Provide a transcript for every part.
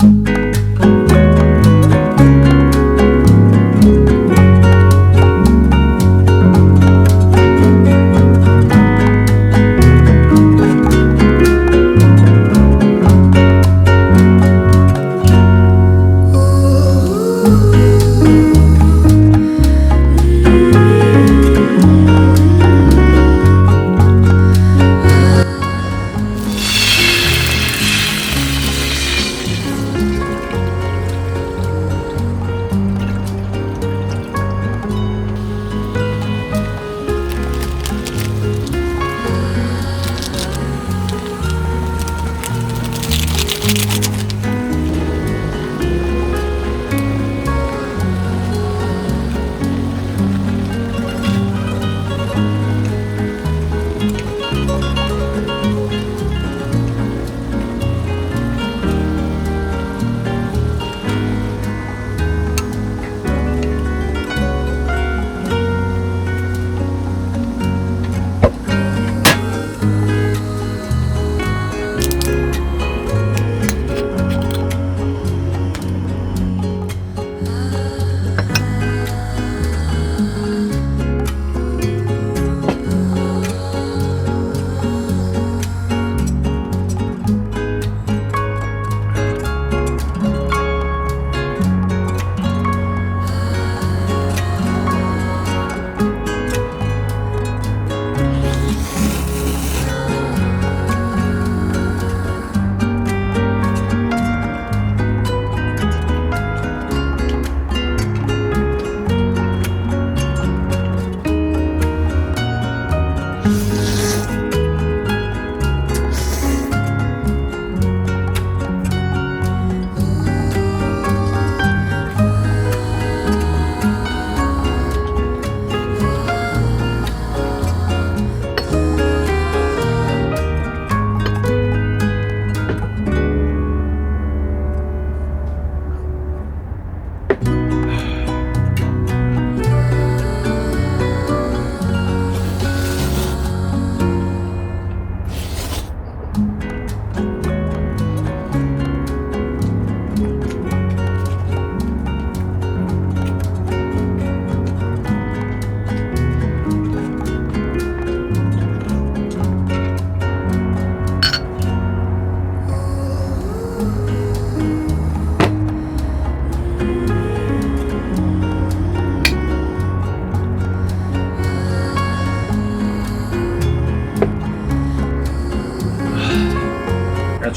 야,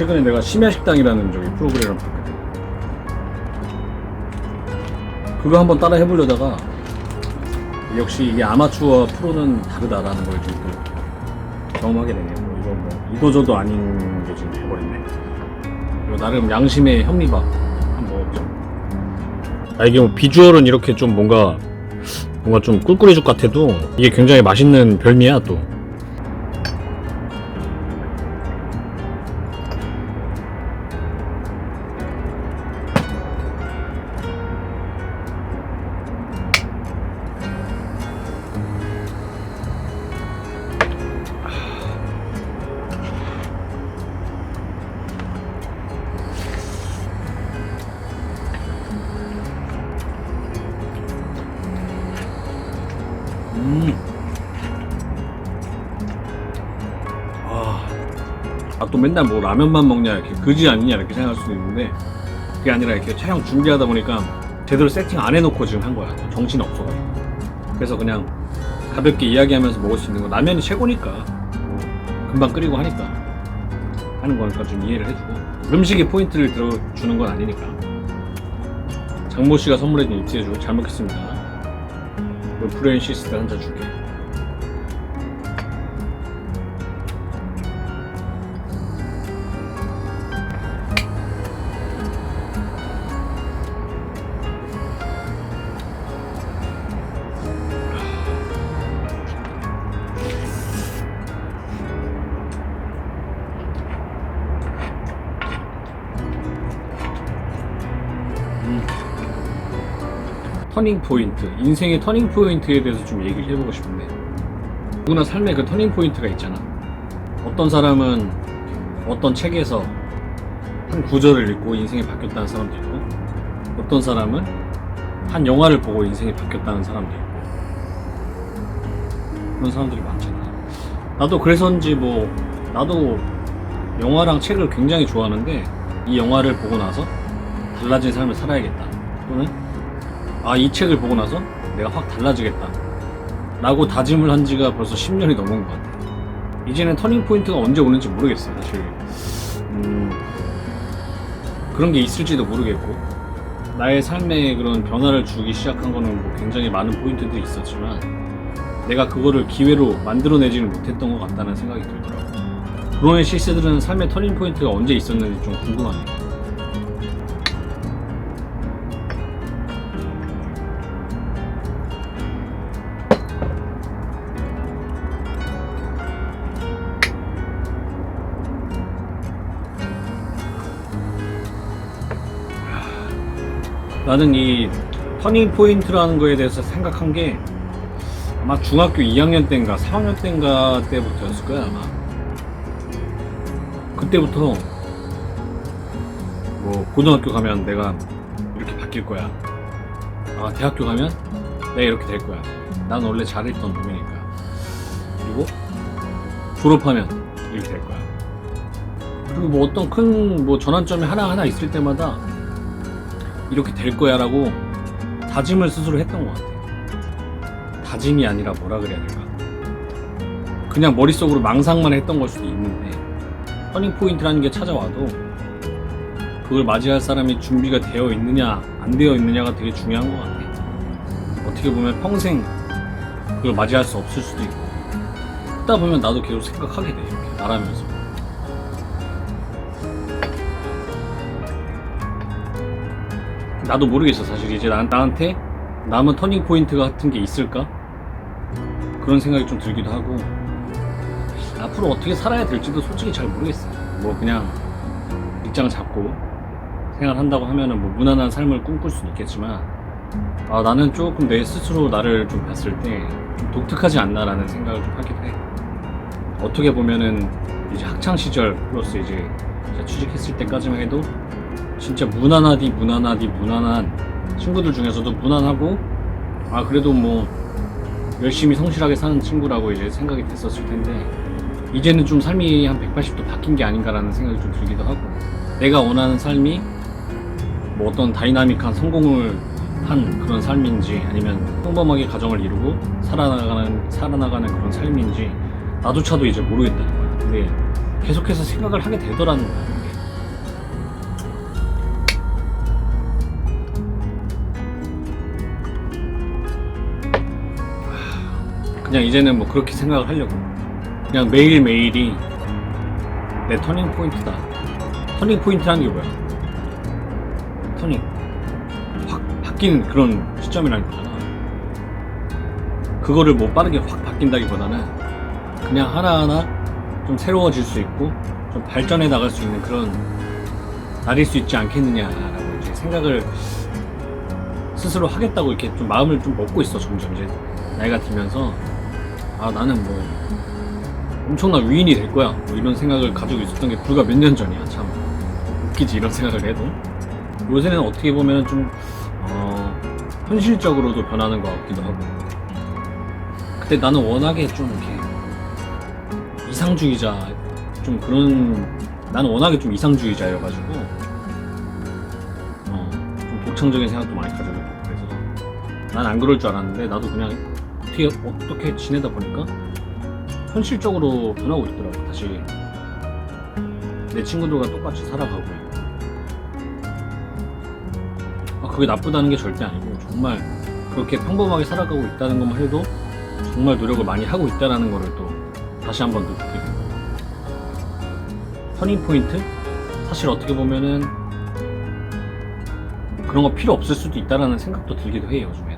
최근에 내가 심야식당이라는 저기 프로그램을 봤거든. 그거 한번 따라 해보려다가 역시 이게 아마추어와 프로는 다르다라는 걸 지금 또 경험하게 되네요. 뭐 이거 뭐 이도저도 아닌 게 지금 돼버렸네. 그리고 나름 양심의 현미밥 한번 먹었죠. 아 이게 뭐 비주얼은 이렇게 좀 뭔가 뭔가 좀 꿀꿀이죽 같아도 이게 굉장히 맛있는 별미야 또. 또 맨날 뭐 라면만 먹냐, 이렇게 그지 아니냐, 이렇게 생각할 수도 있는데, 그게 아니라 이렇게 촬영 준비하다 보니까 제대로 세팅 안 해놓고 지금 한 거야. 정신이 없어가지고. 그래서 그냥 가볍게 이야기하면서 먹을 수 있는 거. 라면이 최고니까. 뭐 금방 끓이고 하니까. 하는 거니까 좀 이해를 해주고. 음식에 포인트를 들어주는 건 아니니까. 장모 씨가 선물해준 입수해주고 잘 먹겠습니다. 그 프렌시스 한잔 줄게. 터닝 포인트, 인생의 터닝 포인트에 대해서 좀 얘기를 해보고 싶은데 누구나 삶에 그 터닝 포인트가 있잖아. 어떤 사람은 어떤 책에서 한 구절을 읽고 인생이 바뀌었다는 사람도 있고 어떤 사람은 한 영화를 보고 인생이 바뀌었다는 사람도 있고 그런 사람들이 많잖아. 나도 그래서인지 뭐 나도 영화랑 책을 굉장히 좋아하는데 이 영화를 보고 나서 달라진 삶을 살아야겠다. 또는 아 이 책을 보고 나서 내가 확 달라지겠다. 라고 다짐을 한 지가 벌써 10년이 넘은 것 같아. 이제는 터닝 포인트가 언제 오는지 모르겠어 사실. 음, 그런 게 있을지도 모르겠고 나의 삶에 그런 변화를 주기 시작한 거는 뭐 굉장히 많은 포인트들이 있었지만 내가 그거를 기회로 만들어내지는 못했던 것 같다는 생각이 들더라고. 브로의 실세들은 삶의 터닝 포인트가 언제 있었는지 좀 궁금하네요. 나는 이 터닝 포인트라는 거에 대해서 생각한 게 아마 중학교 2학년 때인가 3학년 때인가 때부터였을 거야 아마. 그때부터 뭐 고등학교 가면 내가 이렇게 바뀔 거야. 아 대학교 가면 내가 이렇게 될 거야. 난 원래 잘했던 놈이니까. 그리고 졸업하면 이렇게 될 거야. 그리고 뭐 어떤 큰 뭐 전환점이 하나하나 있을 때마다 이렇게 될 거야 라고 다짐을 스스로 했던 것 같아. 다짐이 아니라 뭐라 그래야 될까. 그냥 머릿속으로 망상만 했던 걸 수도 있는데, 터닝 포인트라는 게 찾아와도, 그걸 맞이할 사람이 준비가 되어 있느냐, 안 되어 있느냐가 되게 중요한 것 같아. 어떻게 보면 평생 그걸 맞이할 수 없을 수도 있고, 듣다 보면 나도 계속 생각하게 돼, 이렇게 말하면서. 나도 모르겠어 사실. 이제 나, 나한테 남은 터닝 포인트 같은 게 있을까? 그런 생각이 좀 들기도 하고. 앞으로 어떻게 살아야 될지도 솔직히 잘 모르겠어. 뭐 그냥 직장을 잡고 생활한다고 하면은 뭐 무난한 삶을 꿈꿀 수는 있겠지만 아 나는 조금 내 스스로 나를 좀 봤을 때 좀 독특하지 않나라는 생각을 좀 하기도 해. 어떻게 보면은 이제 학창 시절 플러스 이제 취직했을 때까지만 해도 진짜 무난하디 무난하디 무난한 친구들 중에서도 무난하고 아 그래도 뭐 열심히 성실하게 사는 친구라고 이제 생각이 됐었을 텐데 이제는 좀 삶이 한 180도 바뀐 게 아닌가라는 생각이 좀 들기도 하고 내가 원하는 삶이 뭐 어떤 다이나믹한 성공을 한 그런 삶인지 아니면 평범하게 가정을 이루고 살아나가는 살아나가는 그런 삶인지 나조차도 이제 모르겠다는 거야. 근데 계속해서 생각을 하게 되더라는 거야. 그냥 이제는 뭐 그렇게 생각을 하려고. 그냥 매일매일이 내 터닝 포인트다. 터닝 포인트라는 게 뭐야? 터닝. 확 바뀌는 그런 시점이라는 거잖아. 그거를 뭐 빠르게 확 바뀐다기보다는 그냥 하나하나 좀 새로워질 수 있고 좀 발전해 나갈 수 있는 그런 날일 수 있지 않겠느냐라고 이제 생각을 스스로 하겠다고 이렇게 좀 마음을 좀 먹고 있어 점점 이제. 나이가 들면서 아 나는 뭐 엄청난 위인이 될 거야. 뭐 이런 생각을 가지고 있었던 게 불과 몇 년 전이야. 참 웃기지 이런 생각을 해도. 요새는 어떻게 보면 좀 어, 현실적으로도 변하는 것 같기도 하고. 근데 나는 워낙에 좀 이렇게 이상주의자 좀 그런 나는 워낙에 좀 이상주의자여가지고 어, 좀 독창적인 생각도 많이 가지고 있고 그래서 난 안 그럴 줄 알았는데 나도 그냥 어떻게 어떻게 지내다 보니까 현실적으로 변하고 있더라고 다시. 내 친구들과 똑같이 살아가고. 아, 그게 나쁘다는 게 절대 아니고 정말 그렇게 평범하게 살아가고 있다는 것만 해도 정말 노력을 많이 하고 있다는 거를 또 다시 한번 느끼게 되고. 터닝 포인트? 사실 어떻게 보면은 그런 거 필요 없을 수도 있다라는 생각도 들기도 해요 요즘에는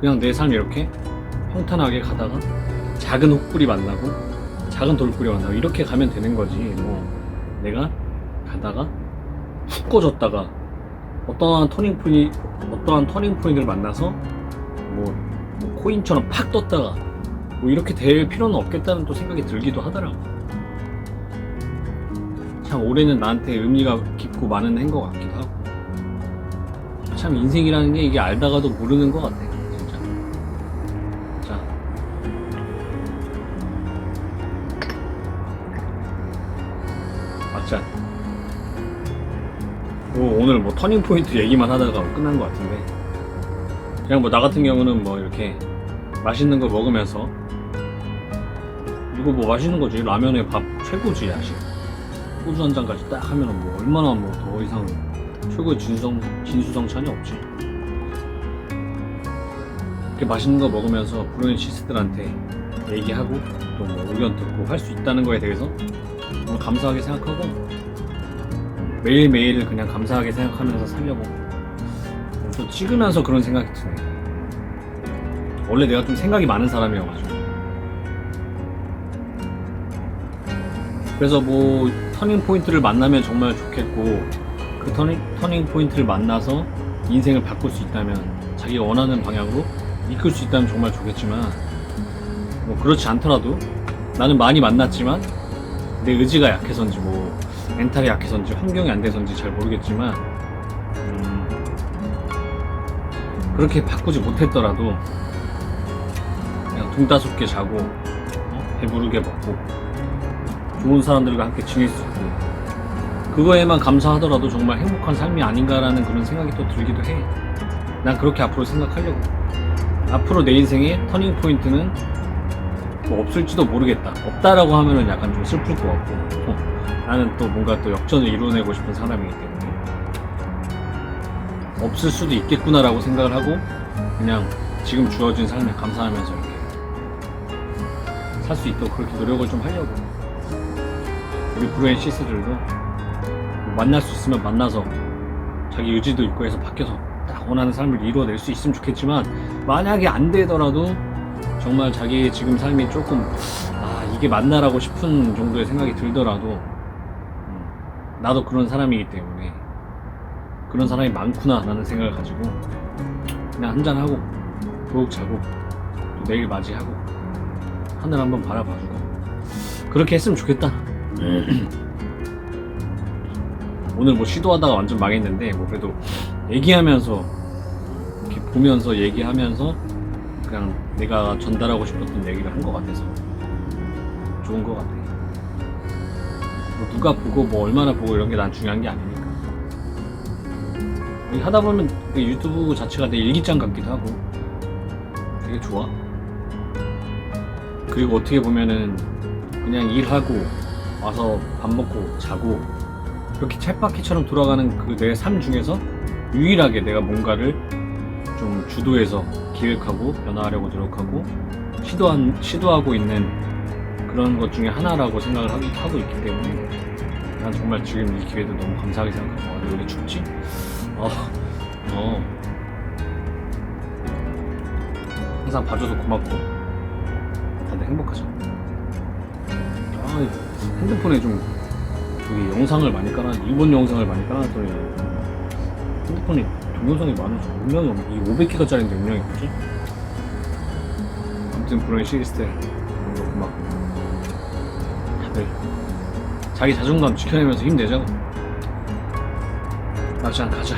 그냥 내 삶이 이렇게 평탄하게 가다가 작은 혹불이 만나고 작은 돌불이 만나고 이렇게 가면 되는 거지. 뭐 내가 가다가 훅 꺼졌다가 어떠한 터닝 포인트 어떠한 터닝 포인트를 만나서 뭐, 뭐 코인처럼 팍 떴다가 뭐 이렇게 될 필요는 없겠다는 또 생각이 들기도 하더라고. 참 올해는 나한테 의미가 깊고 많은 해인 것 같기도 하고. 참 인생이라는 게 이게 알다가도 모르는 것 같아 맞자 뭐 오늘 뭐 터닝 포인트 얘기만 하다가 끝난 것 같은데. 그냥 뭐 나 같은 경우는 뭐 이렇게 맛있는 거 먹으면서 이거 뭐 맛있는 거지? 라면에 밥 최고지 야식 소주 한 잔까지 딱 하면은 뭐 얼마나 뭐 더 이상 최고의 진수성 진수성찬이 없지. 이렇게 맛있는 거 먹으면서 브로인 시스들한테 얘기하고 또 뭐 의견 듣고 할 수 있다는 거에 대해서 정말 감사하게 생각하고 매일매일을 그냥 감사하게 생각하면서 살려고. 또 찍으면서 그런 생각이 드네 원래 내가 좀 생각이 많은 사람이어가지고. 그래서 뭐 터닝 포인트를 만나면 정말 좋겠고 그 터닝, 터닝 포인트를 만나서 인생을 바꿀 수 있다면 자기가 원하는 방향으로 이끌 수 있다면 정말 좋겠지만 뭐 그렇지 않더라도 나는 많이 만났지만 내 의지가 약해서인지 뭐 멘탈이 약해서인지 환경이 안 돼서인지 잘 모르겠지만 음, 그렇게 바꾸지 못했더라도 그냥 둥따숩게 자고 어? 배부르게 먹고 좋은 사람들과 함께 지낼 수 있고 그거에만 감사하더라도 정말 행복한 삶이 아닌가라는 그런 생각이 또 들기도 해. 난 그렇게 앞으로 생각하려고. 앞으로 내 인생의 터닝 포인트는 뭐 없을지도 모르겠다. 없다라고 하면은 약간 좀 슬플 것 같고 어, 나는 또 뭔가 또 역전을 이뤄내고 싶은 사람이기 때문에 없을 수도 있겠구나라고 생각을 하고 그냥 지금 주어진 삶에 감사하면서 이렇게 살 수 있도록 그렇게 노력을 좀 하려고. 우리 브루엔 시스들도 만날 수 있으면 만나서 자기 의지도 있고 해서 밖에서 딱 원하는 삶을 이루어낼 수 있으면 좋겠지만 만약에 안 되더라도 정말 자기의 지금 삶이 조금 아 이게 맞나라고 싶은 정도의 생각이 들더라도 음, 나도 그런 사람이기 때문에 그런 사람이 많구나 라는 생각을 가지고 그냥 한잔하고 부엌 자고 또 내일 맞이하고 하늘 한번 바라봐주고 그렇게 했으면 좋겠다. 오늘 뭐 시도하다가 완전 망했는데 뭐 그래도 얘기하면서 이렇게 보면서 얘기하면서 그냥 내가 전달하고 싶었던 얘기를 한 것 같아서 좋은 것 같아. 뭐 누가 보고 뭐 얼마나 보고 이런 게 난 중요한 게 아니니까. 하다 보면 그 유튜브 자체가 내 일기장 같기도 하고 되게 좋아. 그리고 어떻게 보면은 그냥 일하고 와서 밥 먹고 자고 이렇게 쳇바퀴처럼 돌아가는 그 내 삶 중에서 유일하게 내가 뭔가를 좀 주도해서 기획하고 변화하려고 노력하고 시도한, 시도하고 있는 그런 것 중에 하나라고 생각을 하고, 하고 있기 때문에 난 정말 지금 이 기회도 너무 감사하게 생각하고 아, 왜 이렇게 춥지? 어, 어. 항상 봐줘서 고맙고 다들 행복하죠 아, 이 핸드폰에 좀 저기 영상을 많이 깔아 일본 영상을 많이 깔아놨더니 핸드폰이 동영상이 용량이 없- 이 500기가짜리인데 용량이 뭐지? 아무튼 시리스트 너무 고맙고 다들 자기 자존감 지켜내면서 힘내자고. 막장 가자